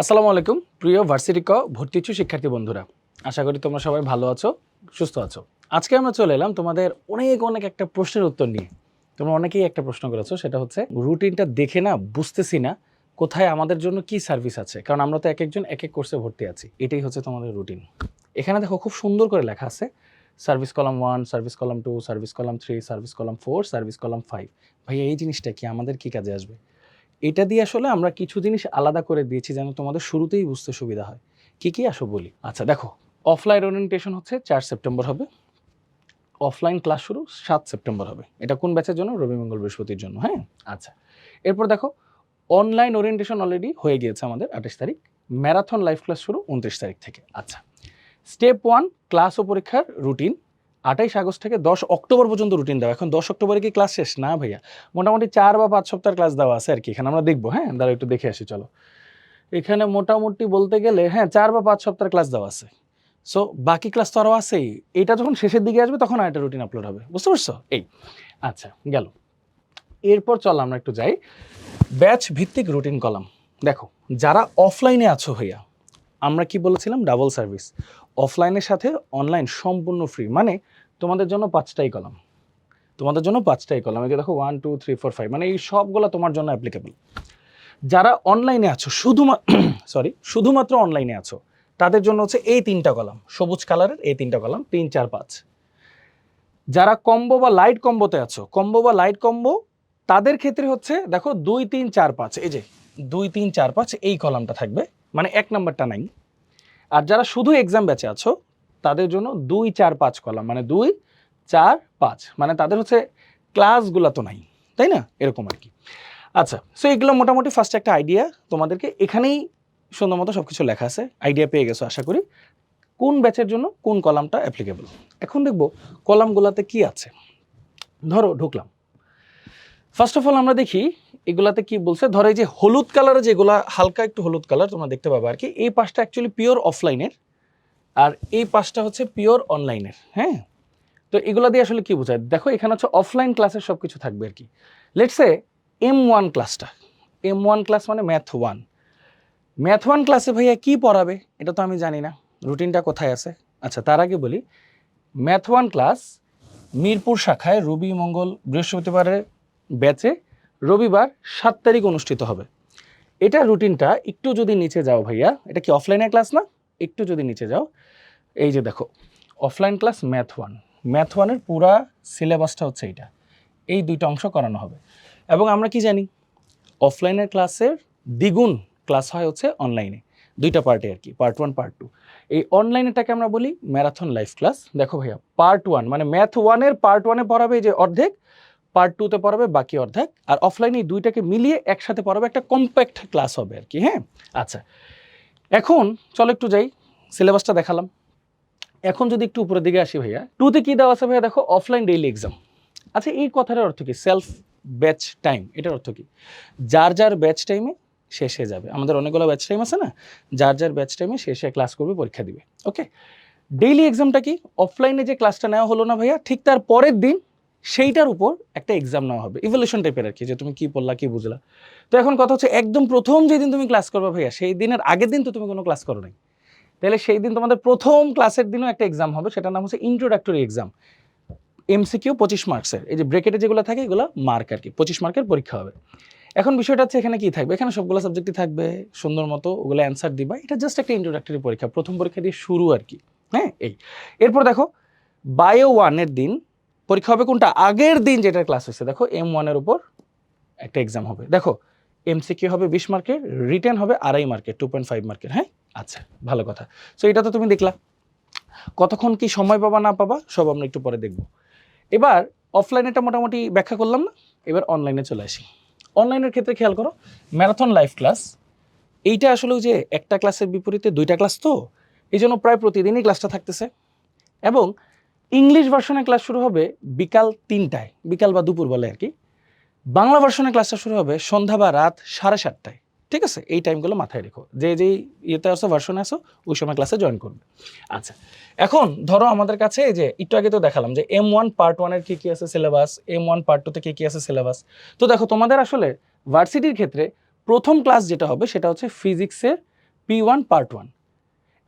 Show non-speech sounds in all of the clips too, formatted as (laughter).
আসসালামু আলাইকুম, প্রিয় ভার্সিটি ক ভর্তি ইচ্ছু শিক্ষার্থী বন্ধুরা। আশা করি তোমরা সবাই ভালো আছো, সুস্থ আছো। আজকে আমরা চলে এলাম তোমাদের অনেক অনেক একটা প্রশ্নের উত্তর নিয়ে। তোমরা অনেকেই একটা প্রশ্ন করেছ, সেটা হচ্ছে রুটিনটা দেখে না, বুঝতেছি না, কোথায় আমাদের জন্য কি সার্ভিস আছে? কারণ আমরা তো এক একজন এক এক কোর্সে ভর্তি আছি। এটাই হচ্ছে তোমাদের রুটিন এখানে দেখো, খুব সুন্দর করে লেখা আছে service column one service column two service column three service column four service column five ভাইয়া, এই জিনিসটা কি আমাদের কি কাজে আসবে? এটা দিয়ে আসলে আমরা কিছু জিনিস আলাদা করে দিয়েছি যেন তোমাদের শুরুতেই বুঝতে সুবিধা হয়। কি কি আসো বলি? আচ্ছা দেখো অফলাইন ওরিয়েন্টেশন হচ্ছে চার সেপ্টেম্বর হবে। অফলাইন ক্লাস শুরু সাত সেপ্টেম্বর হবে। এটা কোন ব্যাচের জন্য? রবি মঙ্গল বৃহস্পতির জন্য হ্যাঁ? আচ্ছা এরপর দেখো অনলাইন ওরিয়েন্টেশন অলরেডি হয়ে গিয়েছে আমাদের আঠাশ তারিখ। ম্যারাথন লাইভ ক্লাস শুরু উনত্রিশ তারিখ থেকে। আচ্ছা স্টেপ ওয়ান ক্লাস ও পরীক্ষার রুটিন আঠাইশ আগস্ট থেকে দশ অক্টোবর পর্যন্ত রুটিন দেওয়া। এখন দশ অক্টোবরে কি ক্লাস শেষ? না ভাইয়া। মোটামুটি চার বা পাঁচ সপ্তাহের ক্লাস দেওয়া আছে আর কি। এখানে আমরা দেখব হ্যাঁ? দাঁড়া একটু দেখে আসি, চলো। এখানে মোটামুটি বলতে গেলে হ্যাঁ চার বা পাঁচ সপ্তাহের ক্লাস দেওয়া আছে। সো বাকি ক্লাস তো আরও আছেই। এটা যখন শেষের দিকে আসবে, তখন আরেকটা রুটিন আপলোড হবে। বুঝতে পারছ? এই। আচ্ছা গেল। এরপর চল আমরা একটু যাই। ব্যাচ ভিত্তিক রুটিন কলাম দেখো, যারা অফলাইনে আছো ভাইয়া, আমরা কি বলেছিলাম? ডাবল সার্ভিস অফলাইনের সাথে অনলাইন সম্পূর্ণ ফ্রি মানে তোমাদের জন্য পাঁচটাই কলাম। তোমাদের জন্য পাঁচটাই কলাম। এই দেখো one two three four five মানে এই সবগুলো তোমার জন্য অ্যাপ্লিকেবল যারা অনলাইনে আছো (coughs) শুধুমাত্র সরি শুধুমাত্র অনলাইনে আছো, তাদের জন্য হচ্ছে এই তিনটা কলাম। সবুজ কালারের এই তিনটা কলাম, তিন, চার, পাঁচ। যারা কম্বো বা লাইট কম্বোতে আছো কম্বো বা লাইট কম্বো তাদের ক্ষেত্রে হচ্ছে, দেখো, দুই, তিন, চার, পাঁচ, এই যে, দুই, তিন, চার, পাঁচ, এই কলামটা থাকবে। মানে এক নাম্বারটা নাই। আর যারা শুধু এক্সাম ব্যাচে আছো, তাদের জন্য দুই, চার, পাঁচ কলাম মানে দুই, চার, পাঁচ মানে তাদের হচ্ছে ক্লাসগুলো তো নাই, তাই না? এরকম আর কি। আচ্ছা সো এগুলো মোটামুটি ফার্স্ট একটা আইডিয়া তোমাদেরকে এখানেই সুন্দর মতো সব কিছু লেখা আছে আইডিয়া পেয়ে গেছো আশা করি। কোন ব্যাচের জন্য কোন কলামটা অ্যাপ্লিকেবল এখন দেখব কলামগুলোতে কি আছে। ধরো, ঢুকলাম। ফার্স্ট অফ অল আমরা দেখি এগুলাতে কি বলছে, ধরো এই যে হলুদ কালারের যেগুলা, হালকা একটু হলুদ কালার তোমরা দেখতে পাবে আর কি, এই পাশটা অ্যাকচুয়ালি পিওর অফলাইনের আর এই পাশটা হচ্ছে পিওর অনলাইনের হ্যাঁ? তো এগুলা দিয়ে আসলে কি বোঝায়? দেখো, এখানে হচ্ছে অফলাইন ক্লাসের সব কিছু থাকবে আর কি। লেটসে এম ওয়ান ক্লাসটা এম ওয়ান ক্লাস মানে ম্যাথ ওয়ান ম্যাথ ওয়ান ক্লাসে ভাইয়া কি পড়াবে? এটা তো আমি জানি না রুটিনটা কোথায় আছে? আচ্ছা তার আগে বলি ম্যাথ ওয়ান ক্লাস মিরপুর শাখায় রবি মঙ্গল বৃহস্পতিবারের ব্যাচে রবিবার সাত তারিখ অনুষ্ঠিত হবে। এটা রুটিনটা একটু যদি নিচে যাও ভাইয়া, এটা কি অফলাইনে ক্লাস না? একটু যদি নিচে যাও, এই যে দেখো offline class math one math ওয়ানের পুরা সিলেবাসটা হচ্ছে এইটা। এই দুইটা অংশ করানো হবে। এবং আমরা কি জানি অফলাইনের ক্লাসের দ্বিগুণ ক্লাস হয় হচ্ছে অনলাইনে দুইটা পার্টে আর কি পার্ট ওয়ান পার্ট টু এই অনলাইনেটাকে আমরা বলি ম্যারাথন লাইফ ক্লাস দেখো ভাইয়া পার্ট ওয়ান মানে ম্যাথ ওয়ানের পার্ট ওয়ানে পড়াবে যে অর্ধেক পার্ট টুতে পড়াবে, বাকি অর্ধেক। আর অফলাইনে দুইটাকে মিলিয়ে একসাথে পড়াবে একটা কম্প্যাক্ট ক্লাস হবে আর কি হ্যাঁ? আচ্ছা এখন চলো একটু যাই সিলেবাসটা দেখালাম। এখন যদি একটু উপরের দিকে আসি ভাইয়া টুতে কি দেওয়া আছে ভাইয়া দেখো অফলাইন ডেইলি এক্সাম আচ্ছা এই কথাটার অর্থ কি? সেলফ ব্যাচ টাইম এটার অর্থ কি? যার যার ব্যাচ টাইমে শেষ হয়ে যাবে। আমাদের অনেকগুলো ব্যাচ টাইম আছে না? যার যার ব্যাচ টাইমে শেষে ক্লাস করবে, পরীক্ষা দিবে। ওকে ডেইলি এক্সামটা কি? অফলাইনে যে ক্লাসটা নেওয়া হলো না ভাইয়া, ঠিক তার পরের দিন সেইটার উপর একটা এক্সাম নেওয়া হবে। ইভলিউশন টাইপের আর কি, যে তুমি কি পড়লা, কি বুঝলা। তো এখন কথা হচ্ছে, একদম প্রথম যেদিন তুমি ক্লাস করবে ভাইয়া, সেই দিনের আগের দিন তো তুমি কোনো ক্লাস করো নাই। তাহলে সেই দিন তোমাদের প্রথম ক্লাসের দিনও একটা এক্সাম হবে, সেটার নাম হচ্ছে ইন্ট্রোডাক্টরি এক্সাম এমসিকিউ পঁচিশ মার্কসের, এই যে ব্রেকেটে যেগুলো থাকে, এগুলো মার্ক আর কি, পঁচিশ মার্কের পরীক্ষা হবে। এখন বিষয়টা হচ্ছে, এখানে কি থাকবে? এখানে সবগুলো সাবজেক্টই থাকবে, সুন্দর মতো ওগুলো অ্যান্সার দিবা। এটা জাস্ট একটা ইন্ট্রোডাক্টরি পরীক্ষা, প্রথম পরীক্ষা দিয়ে শুরু আর কি। হ্যাঁ এই। এরপর দেখো বায়ো ওয়ানের দিন পরীক্ষা হবে কোনটা? আগের দিন যেটার ক্লাস হয়েছে। দেখো এম ওয়ানের উপর একটা এক্সাম হবে। দেখো এমসিকিউ হবে বিশ মার্কের রিটার্ন হবে আড়াই মার্কের টু পয়েন্ট ফাইভ মার্কের হ্যাঁ? আচ্ছা ভালো কথা। সো এটা তো তুমি দেখলা। কতক্ষণ কি সময় পাবা, না পাবা, সব আমরা একটু পরে দেখব। এবার অফলাইনেটা মোটামুটি ব্যাখ্যা করলাম না, এবার অনলাইনে চলে আসি। অনলাইনের ক্ষেত্রে খেয়াল করো ম্যারাথন লাইভ ক্লাস এইটা আসলে যে একটা ক্লাসের বিপরীতে দুইটা ক্লাস তো এই জন্য প্রায় প্রতিদিনই ক্লাসটা থাকতেছে। এবং ইংলিশ ভার্সনে ক্লাস শুরু হবে বিকাল তিনটায়, বিকাল বা দুপুর বলে আর কি। বাংলা ভার্সনের ক্লাসটা শুরু হবে সন্ধ্যা বা রাত সাড়ে সাতটায়, ঠিক আছে? এই টাইমগুলো মাথায় রেখো। যে যেই ইয়েতে আসো ভার্সনে আসো ওই সময় ক্লাসে জয়েন করবে। আচ্ছা এখন ধরো আমাদের কাছে যে, একটু আগে তো দেখালাম যে এম ওয়ান পার্ট ওয়ানের কী কী আছে সিলেবাস এম ওয়ান পার্ট টুতে কী কী আছে সিলেবাস তো দেখো, তোমাদের আসলে ভার্সিটির ক্ষেত্রে প্রথম ক্লাস যেটা হবে সেটা হচ্ছে ফিজিক্সের পি ওয়ান পার্ট ওয়ান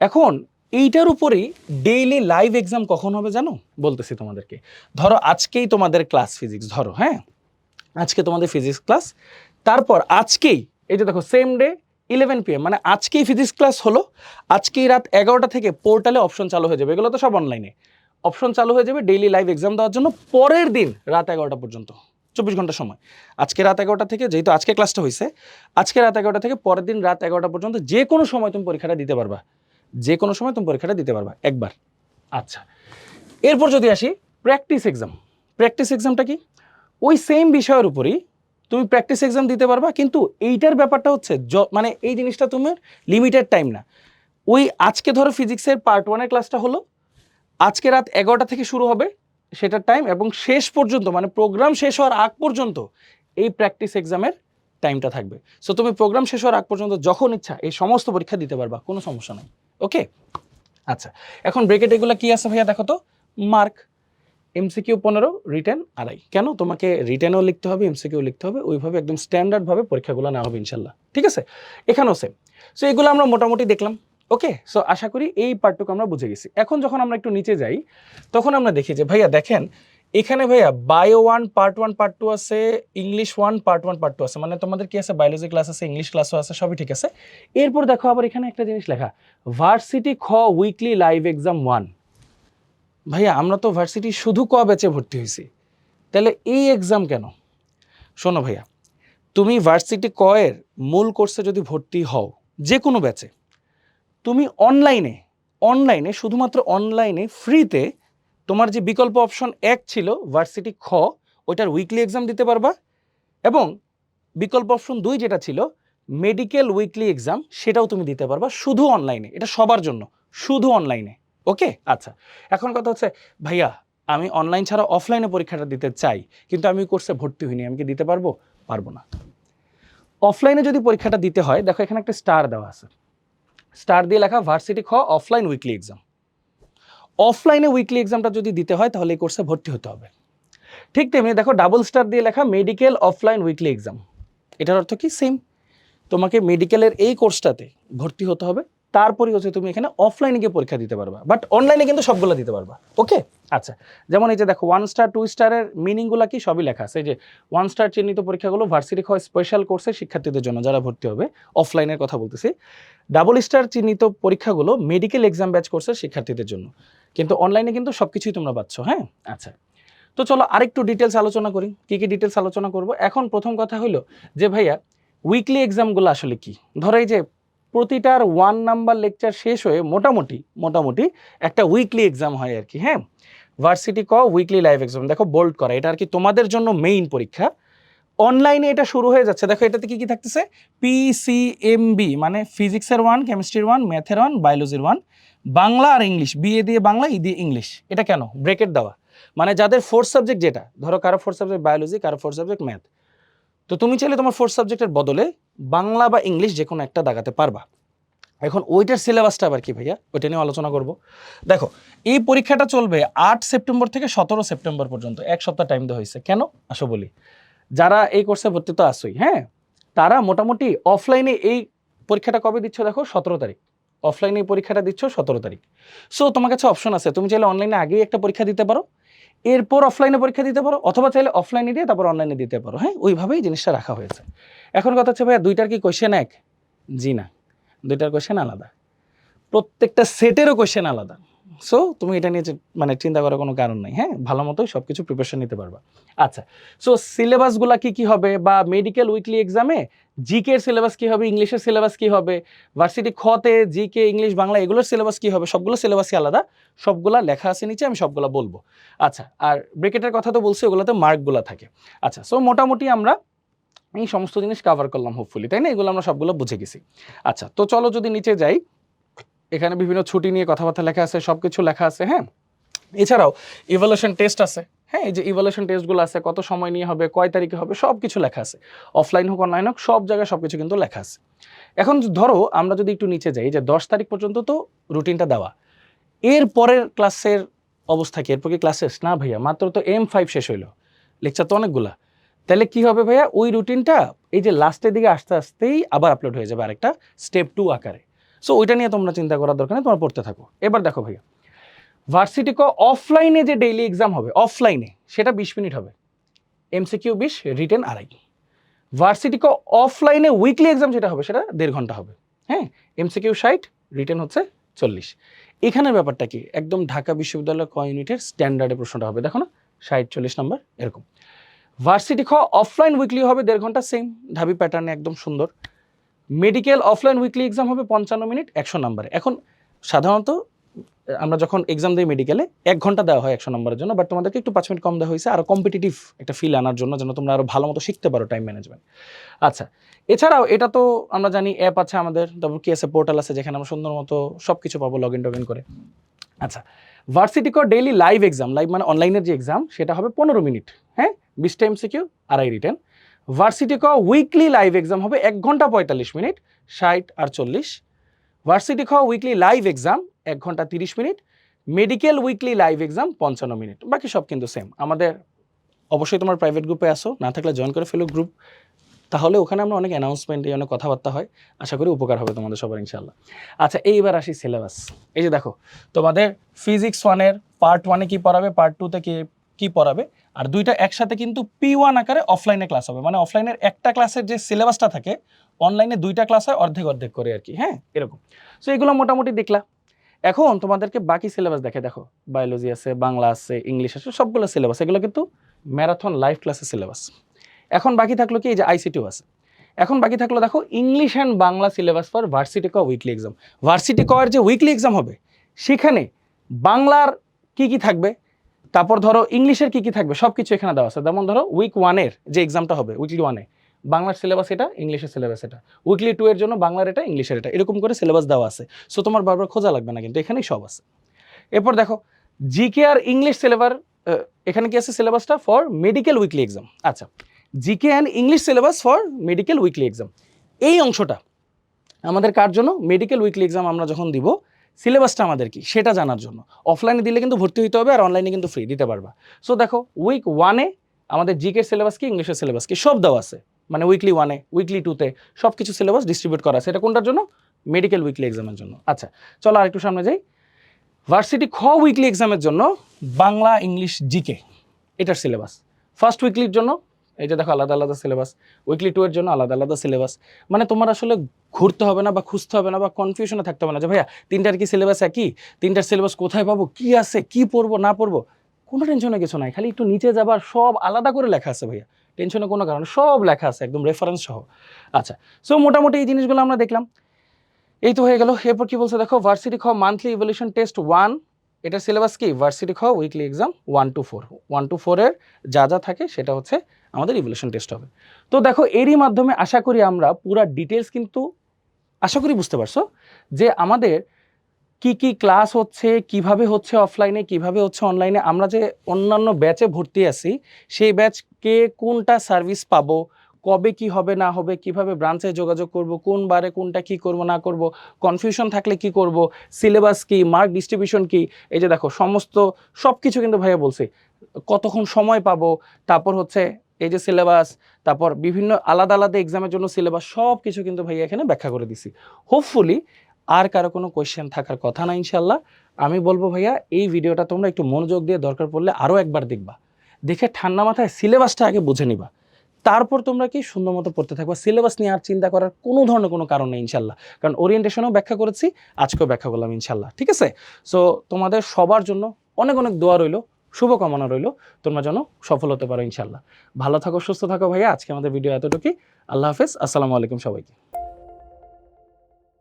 এখন এইটার উপরেই ডেইলি লাইভ এক্সাম কখন হবে জানো? বলতেছি তোমাদেরকে। ধরো আজকেই তোমাদের ক্লাস ফিজিক্স ধরো হ্যাঁ? আজকে তোমাদের ফিজিক্স ক্লাস তারপর আজকেই, এই যে দেখো সেম ডে ইলেভেন পিএম মানে আজকেই ফিজিক্স ক্লাস হলো, আজকেই রাত এগারোটা থেকে পোর্টালে অপশন চালু হয়ে যাবে। এগুলো তো সব অনলাইনে অপশন চালু হয়ে যাবে ডেইলি লাইভ এক্সাম দেওয়ার জন্য পরের দিন রাত এগারোটা পর্যন্ত, চব্বিশ ঘণ্টা সময়। আজকে রাত এগারোটা থেকে, যেহেতু আজকে ক্লাসটা হয়েছে আজকে রাত এগারোটা থেকে পরের দিন রাত এগারোটা পর্যন্ত যে কোনো সময় তুমি পরীক্ষাটা দিতে পারবা। যে কোনো সময় তুমি পরীক্ষাটা দিতে পারবা একবার। আচ্ছা। এরপর যদি আসি প্র্যাকটিস এক্সাম প্র্যাকটিস এক্সামটা কি? ওই সেম বিষয়ের উপরই তুমি প্র্যাকটিস এক্সাম দিতে পারবা কিন্তু এইটার ব্যাপারটা হচ্ছে মানে এই জিনিসটা তোমার লিমিটেড টাইম না। ওই আজকে ধরো ফিজিক্সের পার্ট ওয়ানের ক্লাসটা হলো আজকে রাত এগারোটা থেকে শুরু হবে সেটার টাইম এবং শেষ পর্যন্ত মানে প্রোগ্রাম শেষ হওয়ার আগ পর্যন্ত এই প্র্যাকটিস এক্সামের টাইমটা থাকবে। সো তুমি প্রোগ্রাম শেষ হওয়ার আগ পর্যন্ত যখন ইচ্ছা এই সমস্ত পরীক্ষা দিতে পারবা কোনো সমস্যা নেই। ওকে? আচ্ছা এখন ব্রেকেট এগুলো কি আছে ভাইয়া দেখো তো? মার্ক এমসিকিউ পনেরো রিটার্ন আড়াই। কেন? তোমাকে রিটার্নও লিখতে হবে এমসিকিউ লিখতে হবে, ওইভাবে একদম স্ট্যান্ডার্ডভাবে পরীক্ষাগুলো নেওয়া হবে ইনশাল্লাহ। ঠিক আছে? এখানেও সেম সো এগুলো আমরা মোটামুটি দেখলাম, ওকে? সো আশা করি এই পার্টটুকু আমরা বুঝে গেছি। এখন যখন আমরা একটু নিচে যাই, তখন আমরা দেখি যে, ভাইয়া দেখেন এখানে ভাইয়া bio one part one part two আছে English one part one part two আছে। মানে তোমাদের কি আছে? বায়োলজি ক্লাস আছে ইংলিশ ক্লাসও আছে, সবই ঠিক আছে। এরপর দেখো আবার এখানে একটা জিনিস লেখা। ভার্সিটি খ উইকলি লাইভ এক্সাম ওয়ান ভাইয়া, আমরা তো ভার্সিটি শুধু ক ব্যাচে ভর্তি হয়েছি। তাহলে এই এক্সাম কেন? শোনো ভাইয়া, তুমি ভার্সিটি ক এর মূল কোর্সে যদি ভর্তি হও যে কোনো ব্যাচে তুমি অনলাইনে অনলাইনে শুধুমাত্র অনলাইনে ফ্রিতে তোমার যে বিকল্প অপশন এক ছিল ভার্সিটি খ, ওইটার উইকলি এক্সাম দিতে পারবা। এবং বিকল্প অপশন দুই যেটা ছিল মেডিকেল উইকলি এক্সাম সেটাও তুমি দিতে পারবা শুধু অনলাইনে এটা সবার জন্য, শুধু অনলাইনে ওকে? আচ্ছা। এখন কথা হচ্ছে, ভাইয়া, আমি অনলাইন ছাড়া অফলাইনে পরীক্ষাটা দিতে চাই, কিন্তু আমি কোর্সে ভর্তি হইনি, আমি কি দিতে পারব? পারব না। অফলাইনে যদি পরীক্ষাটা দিতে হয়, দেখো এখানে একটা স্টার দেওয়া আছে। স্টার দিয়ে লেখা ভার্সিটি খ অফলাইন উইকলি এক্সাম অফলাইনে উইকলি এক্সামটা যদি দিতে হয়, তাহলে এই কোর্সে ভর্তি হতে হবে। ঠিক তেমনি দেখো ডাবল স্টার দিয়ে লেখা মেডিকেল অফলাইন উইকলি এক্সাম এটার অর্থ কি? সেম তোমাকে মেডিকেলের এই কোর্সটাতে ভর্তি হতে হবে। তারপরে হচ্ছে তুমি এখানে অফলাইনে গিয়ে পরীক্ষা দিতে পারবা। বাট অনলাইনে কিন্তু সবগুলো দিতে পারবা। ওকে আচ্ছা। যেমন এই যে দেখো ওয়ান স্টার টু স্টারের মিনিংগুলো কি? সবই লেখা আছে। যে ওয়ান স্টার চিহ্নিত পরীক্ষাগুলো ভার্সিটি খ স্পেশাল কোর্সের শিক্ষার্থীদের জন্য যারা ভর্তি হবে অফলাইনের কথা বলতেছি। ডাবল স্টার চিহ্নিত পরীক্ষাগুলো মেডিকেল এক্সাম ব্যাচ কোর্সের শিক্ষার্থীদের জন্য। কিন্তু অনলাইনে কিন্তু সব কিছুই তোমরা পাচ্ছ হ্যাঁ? আচ্ছা। তো চলো আরেকটু ডিটেলস আলোচনা করি। কি কি ডিটেলস আলোচনা করব? এখন প্রথম কথা হলো যে ভাইয়া উইকলি এক্সামগুলো আসলে কি? ধরো এই যে প্রতিটার ওয়ান নাম্বার লেকচার শেষ হয়ে মোটামুটি মোটামুটি একটা উইকলি এক্সাম হয় আর কি হ্যাঁ? ভার্সিটি ক উইকলি লাইভ এক্সাম দেখো বোল্ড করা। এটা আর কি তোমাদের জন্য মেইন পরীক্ষা। অনলাইনে এটা শুরু হয়ে যাচ্ছে। দেখো এটাতে কি কি থাকতেছে? পিসিএমবি মানে ফিজিক্সের ওয়ান কেমিস্ট্রির ওয়ান ম্যাথের ওয়ান বায়োলজির ওয়ান বাংলা আর ইংলিশ বিএ দিয়ে বাংলা ই দিয়ে ইংলিশ। এটা কেন? ব্রেকেট দেওয়া। মানে যাদের ফোর্থ সাবজেক্ট যেটা, ধরো কারও ফোর্থ সাবজেক্ট বায়োলজি কারও ফোর্থ সাবজেক্ট ম্যাথ তো তুমি চাইলে তোমার ফোর্থ সাবজেক্টের বদলে বাংলা বা ইংলিশ যে কোনো একটা দাগাতে পারবা। এখন ওইটার সিলেবাসটা আবার কি ভাইয়া? ওইটা নিয়ে আলোচনা করব। দেখো, এই পরীক্ষাটা চলবে আট সেপ্টেম্বর থেকে সতেরো সেপ্টেম্বর পর্যন্ত। এক সপ্তাহ টাইম দেওয়া হয়েছে। কেন? আসো বলি। যারা এই কোর্সে ভর্তি তো আসোই হ্যাঁ? তারা মোটামুটি অফলাইনে এই পরীক্ষাটা কবে দিচ্ছ দেখো? সতেরো তারিখ। অফলাইনে পরীক্ষাটা দিচ্ছ সতেরো তারিখ। সো তোমার কাছে অপশন আছে। তুমি চাইলে অনলাইনে আগেই একটা পরীক্ষা দিতে পারো। এরপর অফলাইনে পরীক্ষা দিতে পারো, অথবা চাইলে অফলাইনে দিয়ে তারপর অনলাইনে দিতে পারো। হ্যাঁ ওইভাবেই জিনিসটা রাখা হয়েছে। এখন কথা হচ্ছে, ভাইয়া, দুইটার কি কোয়েশ্চেন এক? জি না। দুইটার কোয়েশ্চেন আলাদা। প্রত্যেকটা সেটেরও কোয়েশ্চেন আলাদা। সো তুমি এটা নিয়ে মানে চিন্তা করার কোনো কারণ নেই হ্যাঁ? ভালো মতোই সব কিছু প্রিপারেশন নিতে পারবা। আচ্ছা সো সিলেবাসগুলো কি কি হবে? বা মেডিকেল উইকলি এক্সামে জিকে এর সিলেবাস কি হবে? ইংলিশের সিলেবাস কি হবে? ভার্সিটি খতে জিকে ইংলিশ বাংলা এগুলোর সিলেবাস কি হবে? সবগুলো সিলেবাসই আলাদা। সবগুলা লেখা আছে নিচে, আমি সবগুলা বলব। আচ্ছা আর ব্রেকেটের কথা তো বলছি, ওগুলোতে মার্কগুলো থাকে। আচ্ছা সো মোটামুটি আমরা এই সমস্ত জিনিস কভার করলাম হোপফুলি তাই না? এগুলো আমরা সবগুলো বুঝে গেছি। আচ্ছা তো চলো যদি নিচে যাই এখানে বিভিন্ন ছুটি নিয়ে কথাবার্তা লেখা আছে সব কিছু লেখা আছে হ্যাঁ? এছাড়াও ইভালুয়েশন টেস্ট আছে হ্যাঁ? এই যে ইভালুয়েশন টেস্টগুলো আছে, কত সময় নিয়ে হবে, কয় তারিখে হবে সব কিছু লেখা আছে। অফলাইন হোক অনলাইন হোক, সব জায়গায় সব কিছু কিন্তু লেখা আছে। এখন ধরো, আমরা যদি একটু নিচে যাই যে দশ তারিখ পর্যন্ত তো রুটিনটা দেওয়া। এর পরের ক্লাসের অবস্থা কি? এরপর কি ক্লাস শেষ? না ভাইয়া, মাত্র তো এম ফাইভ শেষ হইল। লেকচার তো অনেকগুলা। তাহলে কি হবে ভাইয়া? ওই রুটিনটা এই যে লাস্টের দিকে আস্তে আস্তেই আবার আপলোড হয়ে যাবে আরেকটা স্টেপ টু আকারে। সো ওইটা নিয়ে তোমরা চিন্তা করার দরকার নেই, তোমরা পড়তে থাকো। এবার দেখো ভাইয়া ভার্সিটি ক অফলাইনে যে ডেইলি এক্সাম হবে অফলাইনে সেটা বিশ মিনিট হবে। এমসিকিউ বিশ রিটেন আড়াই। ভার্সিটি ক অফলাইনে উইকলি এক্সাম যেটা হবে, সেটা দেড় ঘণ্টা হবে। হ্যাঁ এমসিকিউ ষাট রিটেন হচ্ছে চল্লিশ। এখানের ব্যাপারটা কি? একদম ঢাকা বিশ্ববিদ্যালয় ক ইউনিটের স্ট্যান্ডার্ডে প্রশ্নটা হবে। দেখো না, ষাট, চল্লিশ নাম্বার, এরকম। ভার্সিটি খ অফলাইন উইকলি হবে দেড় ঘণ্টা সেম ঢাবি প্যাটার্নে একদম সুন্দর। মেডিকেল অফলাইন উইকলি এক্সাম হবে পঞ্চান্ন মিনিট, একশো নাম্বারে। এখন সাধারণত, আমরা যখন এক্সাম দিই মেডিকেলে, এক ঘণ্টা দেওয়া হয় একশো নম্বরের জন্য বাট তোমাদেরকে একটু পাঁচ মিনিট কম দেওয়া হয়েছে আরও কম্পিটিটিভ একটা ফিল আনার জন্য, যেন তোমরা আরও ভালো মতো শিখতে পারো টাইম ম্যানেজমেন্ট আচ্ছা এছাড়াও এটা তো আমরা জানি অ্যাপ আছে আমাদের তারপর কি আছে পোর্টাল আছে, যেখানে আমরা সুন্দর মতো সব কিছু পাবো লগ ইন টগ ইন করে। আচ্ছা ভার্সিটি কর ডেইলি লাইভ এক্সাম লাইভ মানে অনলাইনের যে এক্সাম সেটা হবে পনেরো মিনিট হ্যাঁ? বিশ টাইম সিকিউ আড়াই রিটেন ভার্সিটি ক উইকলি লাইভ এক্সাম হবে এক ঘণ্টা পঁয়তাল্লিশ মিনিট, ষাট আর চল্লিশ। ভার্সিটি খ উইকলি লাইভ এক্সাম এক ঘণ্টা তিরিশ minute medical weekly live exam পঞ্চান্ন মিনিট। বাকি সব কিন্তু সেম আমাদের অবশ্যই তোমার প্রাইভেট গ্রুপে আসো, না থাকলে জয়েন করে ফেলো গ্রুপ তাহলে ওখানে আমরা অনেক অ্যানাউন্সমেন্ট অনেক কথাবার্তা হয়। আশা করি উপকার হবে তোমাদের সবার ইনশাল্লাহ আচ্ছা এইবার আসি সিলেবাস এই যে দেখো, তোমাদের ফিজিক্স ওয়ানের পার্ট ওয়ানে কি পড়াবে পার্ট টুতে কি কি পড়াবে? আর দুইটা একসাথে কিন্তু পি ওয়ান আকারে অফলাইনে ক্লাস হবে। মানে অফলাইনের একটা ক্লাসের যে সিলেবাসটা থাকে অনলাইনে দুইটা ক্লাস হয় অর্ধেক অর্ধেক করে আর কি হ্যাঁ? এরকম। সো এগুলো মোটামুটি দেখলা এখন তোমাদেরকে বাকি সিলেবাস দেখে দেখো। বায়োলজি আছে, বাংলা আছে ইংলিশ আছে, সবগুলো সিলেবাস এগুলো কিন্তু ম্যারাথন লাইভ ক্লাসের সিলেবাস এখন বাকি থাকল কি? এই যে আইসিটিও আছে। এখন বাকি থাকল দেখো English and Bangla syllabus for varsity ক উইকলি এক্সাম ভার্সিটি কয়ের যে উইকলি এক্সাম হবে, সেখানে বাংলার কি কি থাকবে? তারপর ধরো ইংলিশের কি কি থাকবে? সব কিছু এখানে দেওয়া আছে। যেমন ধরো উইক ওয়ানের যে এক্সামটা হবে উইকলি ওয়ানে বাংলার সিলেবাস এটা ইংলিশের সিলেবাস এটা। উইকলি টু এর জন্য বাংলার এটা ইংলিশের এটা। এরকম করে সিলেবাস দেওয়া আছে। সো তোমার বারবার খোঁজা লাগবে না কিন্তু, এখানেই সব আছে। এরপর দেখো জিকে আর ইংলিশ সিলেবার এখানে কি আছে সিলেবাসটা ফর মেডিকেল উইকলি এক্সাম আচ্ছা GK and English syllabus for medical weekly exam এই অংশটা আমাদের কার জন্য? মেডিকেল উইকলি এক্সাম আমরা যখন দিব সিলেবাসটা আমাদের কি? সেটা জানার জন্য। অফলাইনে দিলে কিন্তু ভর্তি হইতে হবে আর অনলাইনে কিন্তু ফ্রি দিতে পারবা। সো দেখো উইক ওয়ানে আমাদের জিকের সিলেবাস কি ইংলিশের সিলেবাস কি, সব দেওয়া আছে। মানে উইকলি ওয়ানে উইকলি টুতে সব কিছু সিলেবাস ডিস্ট্রিবিউট করা আছে। এটা কোনটার জন্য? মেডিকেল উইকলি এক্সামের জন্য। আচ্ছা চলো আর একটু সামনে যাই। ভার্সিটি খ উইকলি এক্সামের জন্য বাংলা ইংলিশ জিকে এটার সিলেবাস ফার্স্ট উইকলির জন্য এই যে দেখো আলাদা আলাদা সিলেবাস উইকলি টু এর জন্য আলাদা আলাদা সিলেবাস মানে তোমার আসলে ঘুরতে হবে না বা খুঁজতে হবে না বা কনফিউশনে থাকতে হবে না যে ভাইয়া, তিনটার কি সিলেবাস একই? তিনটার সিলেবাস কোথায় পাবো? কি আছে? কি পড়ব? না পড়ব? কোনো টেনশনে কিছু নাই, খালি একটু নিচে যাবার সব আলাদা করে লেখা আছে ভাইয়া। টেনশনে কোনো কারণ, সব লেখা আছে, একদম রেফারেন্স সহ। আচ্ছা সো মোটামুটি এই জিনিসগুলো আমরা দেখলাম। এই তো হয়ে গেল। এরপর কি বলছে দেখো ভার্সিটি খ মান্থলি ইভলিউশন টেস্ট ওয়ান এটার সিলেবাস কি? ভার্সিটি খ weekly exam one two four one two ফোরের যা যা থাকে সেটা হচ্ছে আমাদের ইভলিউশন টেস্ট হবে। তো দেখো, এরই মাধ্যমে আশা করি আমরা পুরা ডিটেলস কিন্তু আশা করি বুঝতে পারছ যে আমাদের কি কি ক্লাস হচ্ছে, কীভাবে হচ্ছে অফলাইনে কীভাবে হচ্ছে অনলাইনে আমরা যে অন্যান্য ব্যাচে ভর্তি আছি, সেই ব্যাচকে কোনটা সার্ভিস পাবো কবে কি হবে, না হবে, কীভাবে ব্রাঞ্চে যোগাযোগ করব, কোন বারে কোনটা কি করব, না করব কনফিউশন থাকলে কি করব সিলেবাস কি মার্ক ডিস্ট্রিবিউশন কি, এই যে দেখো সমস্ত সব কিছু কিন্তু ভাইয়া বলছে। কতক্ষণ সময় পাবো, তারপর হচ্ছে এই যে সিলেবাস তারপর বিভিন্ন আলাদা আলাদা এক্সামের জন্য সিলেবাস সব কিছু কিন্তু ভাইয়া এখানে ব্যাখ্যা করে দিছি। হোপফুলি আর কারও কোনো কোয়েশ্চেন থাকার কথা না ইনশাল্লাহ আমি বলব ভাইয়া, এই ভিডিওটা তোমরা একটু মনোযোগ দিয়ে দরকার পড়লে আরও একবার দেখবা। দেখে ঠান্ডা মাথায় সিলেবাসটা আগে বুঝে নিবা। তারপর তোমরা কি সুন্দর মতো পড়তে থাকবে। সিলেবাস নিয়ে আর চিন্তা করার কোনো ধরনের কোনো কারণ নেই, ইনশাল্লাহ। কারণ ওরিয়েন্টেশনও ব্যাখ্যা করেছি, আজকেও ব্যাখ্যা করলাম, ইনশাল্লাহ। ঠিক আছে? সো তোমাদের সবার জন্য অনেক অনেক দোয়া রইল, শুভকামনা রইল, তোমরা যেন সফল হতে পারো, ইনশাল্লাহ। ভালো থাকো, সুস্থ থাকো ভাইয়া, আজকে আমাদের ভিডিও এতটুকুই। আল্লাহ হাফেজ, আসসালামু আলাইকুম সবাইকে।